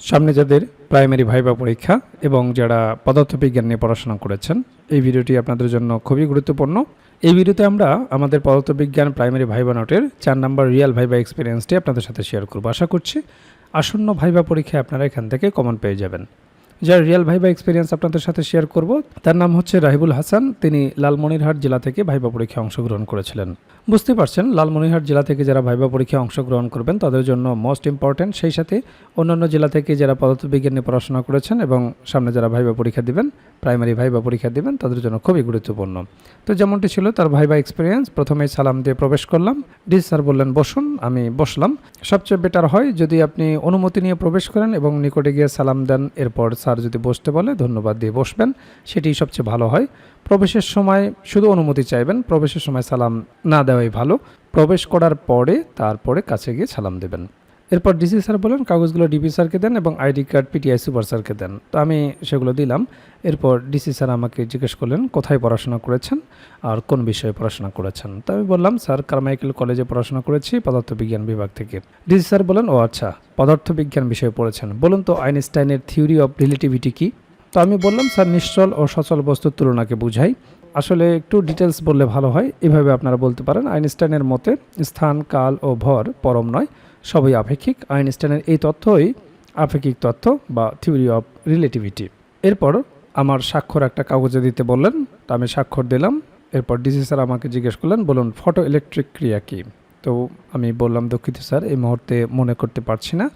সামনে যাদের primary viva পরীক্ষা এবং যারা পদার্থবিজ্ঞান নিয়ে পড়াশোনা করেছেন, এই ভিডিওটি আপনাদের জন্য খুবই গুরুত্বপূর্ণ। এই ভিডিওতে আমরা আমাদের পদার্থবিজ্ঞান প্রাইমারি ভাইবা নোটের চার নম্বর রিয়াল ভাইবা এক্সপিরিয়েন্সটি আপনাদের সাথে শেয়ার করব। আশা করছি আসন্ন ভাইবা পরীক্ষায় আপনারা এখান থেকে কমন পেয়ে যাবেন। যার রিয়েল ভাইবা এক্সপিরিয়েন্স আপনাদের সাথে শেয়ার করব, তার নাম হচ্ছে রাহিবুল হাসান। তিনি লালমনিরহাট জেলা থেকে ভাইবা পরীক্ষায় অংশগ্রহণ করেছিলেন। বুঝতে পারছেন, লালমনিরহাট জেলা থেকে যারা ভাইবা পরীক্ষায় অংশগ্রহণ করবেন, তাদের জন্য মোস্ট ইম্পর্ট্যান্ট সেই সাথে অন্যান্য জেলা থেকে যারা পদার্থবিজ্ঞান নিয়ে পড়াশোনা করেছেন এবং সামনে যারা ভাইবা পরীক্ষা দেবেন প্রাইমারি ভাইবা পরীক্ষা দেবেন, তাদের জন্য খুবই গুরুত্বপূর্ণ। তো যেমনটি ছিল তার ভাইবা এক্সপিরিয়েন্স প্রথমে সালাম দিয়ে প্রবেশ করলাম। ডি স্যার বললেন, বসুন, আমি বসলাম। সবচেয়ে বেটার হয় যদি আপনি অনুমতি নিয়ে প্রবেশ করেন এবং নিকটে গিয়ে সালাম দেন, এরপর স্যার যদি বসতে বলে, ধন্যবাদ দিয়ে বসবেন সেটি সবচেয়ে ভালো হয়। প্রবেশের সময় শুধু অনুমতি চাইবেন, প্রবেশের সময় সালাম না দেওয়াই ভালো। প্রবেশ করার পরে তারপরে কাছে গিয়ে সালাম দেবেন। এরপর ডিসি স্যার বলেন, কাগজগুলো ডিপি স্যারকে দেন এবং আইডি কার্ড পিটিআই সুপার স্যারকে দেন। তো আমি সেগুলো দিলাম। এরপর ডিসি স্যার আমাকে জিজ্ঞেস করলেন, কোথায় পড়াশোনা করেছেন আর কোন বিষয়ে পড়াশোনা করেছেন? তো আমি বললাম, স্যার কারমাইকেল কলেজে পড়াশোনা করেছি পদার্থবিজ্ঞান বিভাগ থেকে। ডিসি স্যার বলেন, ও আচ্ছা পদার্থবিজ্ঞান বিষয়ে পড়েছেন। বলুন তো, আইনস্টাইনের থিওরি অফ রিলেটিভিটি কী? তো আমি বললাম, স্যার, নিশ্চল ও সচল বস্তুর তুলনাকে বুঝাই। আসলে একটু ডিটেলস বললে ভালো হয়। এভাবে আপনারা বলতে পারেন, আইনস্টাইনের মতে স্থান, কাল ও ভর পরম নয়। সবই আপেক্ষিক। আইনস্টাইনের এই তথ্যই আপেক্ষিক তথ্য বা থিওরি অফ রিলেটিভিটি এরপর আমার স্বাক্ষর একটা কাগজে দিতে বললেন, তা আমি স্বাক্ষর দিলাম। এরপর ডিসি স্যার আমাকে জিজ্ঞেস করলেন, বলুন ফটো ইলেকট্রিক ক্রিয়া কী? তো আমি বললাম, দুঃখিত স্যার, এই মুহূর্তে মনে করতে পারছি না।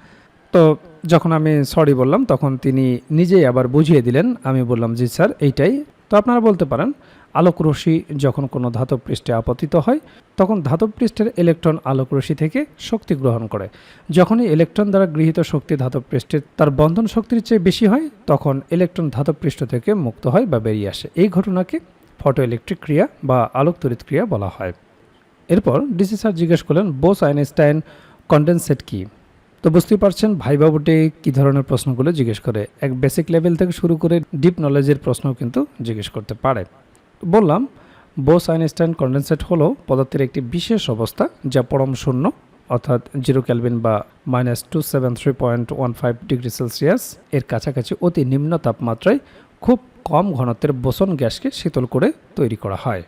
তো যখন আমি সরি বললাম, তখন তিনি নিজেই আবার বুঝিয়ে দিলেন। আমি বললাম, জি স্যার, এইটাই। তো আপনারা বলতে পারেন আলোক রশ্মি যখন কোনো ধাতব পৃষ্ঠে আপতিত হয়, তখন ধাতব পৃষ্ঠের ইলেকট্রন আলোক থেকে শক্তি গ্রহণ করে। যখনই ইলেকট্রন দ্বারা গৃহীত শক্তি ধাতব পৃষ্ঠে তার বন্ধন শক্তির চেয়ে বেশি হয়, তখন ইলেকট্রন ধাতব পৃষ্ঠ থেকে মুক্ত হয় বা বেরিয়ে আসে। এই ঘটনাকে ফটো ইলেকট্রিক ক্রিয়া বা আলোক তড়িৎ ক্রিয়া বলা হয়। এরপর ডিসি স্যার জিজ্ঞেস করলেন, বোস আইনস্টাইন কন্ডেনসেট কি? তো বুঝতেই পারছেন ভাই বাবুটে কী ধরনের প্রশ্নগুলো জিজ্ঞেস করে। এক বেসিক লেভেল থেকে শুরু করে ডিপ নলেজের প্রশ্ন কিন্তু জিজ্ঞেস করতে পারে। বললাম বোস আইনস্টাইন কন্ডেনসেট হলো পদার্থের একটি বিশেষ অবস্থা যা পরম শূন্য, অর্থাৎ জিরো ক্যালভিন বা minus two seven three point one five degree Celsius এর কাছাকাছি অতি নিম্ন তাপমাত্রায় খুব কম ঘনত্বের বোসন গ্যাসকে শীতল করে তৈরি করা হয়।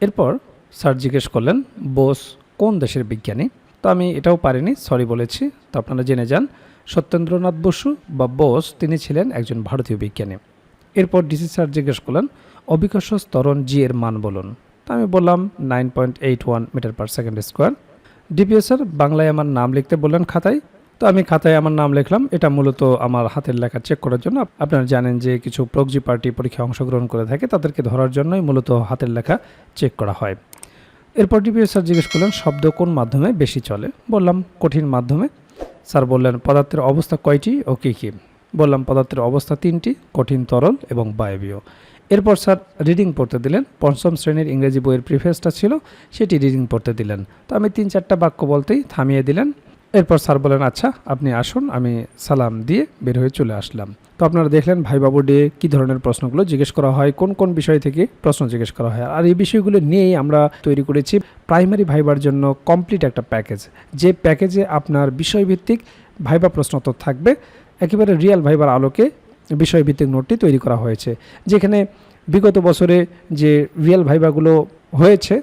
এরপর স্যার জিজ্ঞেস করলেন বোস কোন দেশের বিজ্ঞানী? তো আমি এটাও পারিনি সরি বলেছি। তো আপনারা জেনে যান, সত্যেন্দ্রনাথ বসু বা বোস তিনি ছিলেন একজন ভারতীয় বিজ্ঞানী। এরপর ডিসি স্যার জিজ্ঞেস করলেন অবিকর্ষ স্তরণ জি এর মান বলুন। তো আমি বললাম nine point eight one metre per second square DPS sir বাংলায় আমার নাম লিখতে বললেন খাতায়। তো আমি খাতায় আমার নাম লিখলাম, এটা মূলত আমার হাতের লেখা চেক করার জন্য। আপনারা জানেন যে কিছু প্রগজি পার্টি পরীক্ষায় অংশগ্রহণ করে থাকে, তাদেরকে ধরার জন্যই মূলত হাতের লেখা চেক করা হয়। এরপর ডিপিএস স্যার জিজ্ঞেস করলেন, শব্দ কোন মাধ্যমে বেশি চলে? বললাম, কঠিন মাধ্যমে। স্যার বললেন, পদার্থের অবস্থা কয়টি ও কী কী? বললাম, পদার্থের অবস্থা তিনটি, কঠিন তরল এবং বায়বীয়। এরপর স্যার রিডিং পড়তে দিলেন। পঞ্চম শ্রেণির ইংরেজি বইয়ের প্রিফেসটা ছিল, সেটি রিডিং পড়তে দিলেন। তো আমি তিন চারটা বাক্য বলতেই থামিয়ে দিলেন। এরপর স্যার বলেন আচ্ছা আপনি আসুন, আমি সালাম দিয়ে বের হয়ে চলে আসলাম। তো আপনারা দেখলেন ভাই বাবু ডে, কী ধরনের প্রশ্নগুলো জিজ্ঞেস করা হয়, কোন কোন বিষয় থেকে প্রশ্ন জিজ্ঞেস করা হয়। আর এই বিষয়গুলো নিয়েই আমরা তৈরি করেছি প্রাইমারি ভাইবার জন্য কমপ্লিট একটা প্যাকেজ যে প্যাকেজে আপনার বিষয়ভিত্তিক ভাইবা প্রশ্ন তো থাকবে, একেবারে রিয়েল ভাইবার আলোকে বিষয়ভিত্তিক নোটটি তৈরি করা হয়েছে। যেখানে বিগত বছরে যে রিয়েল ভাইভাগুলো হয়েছে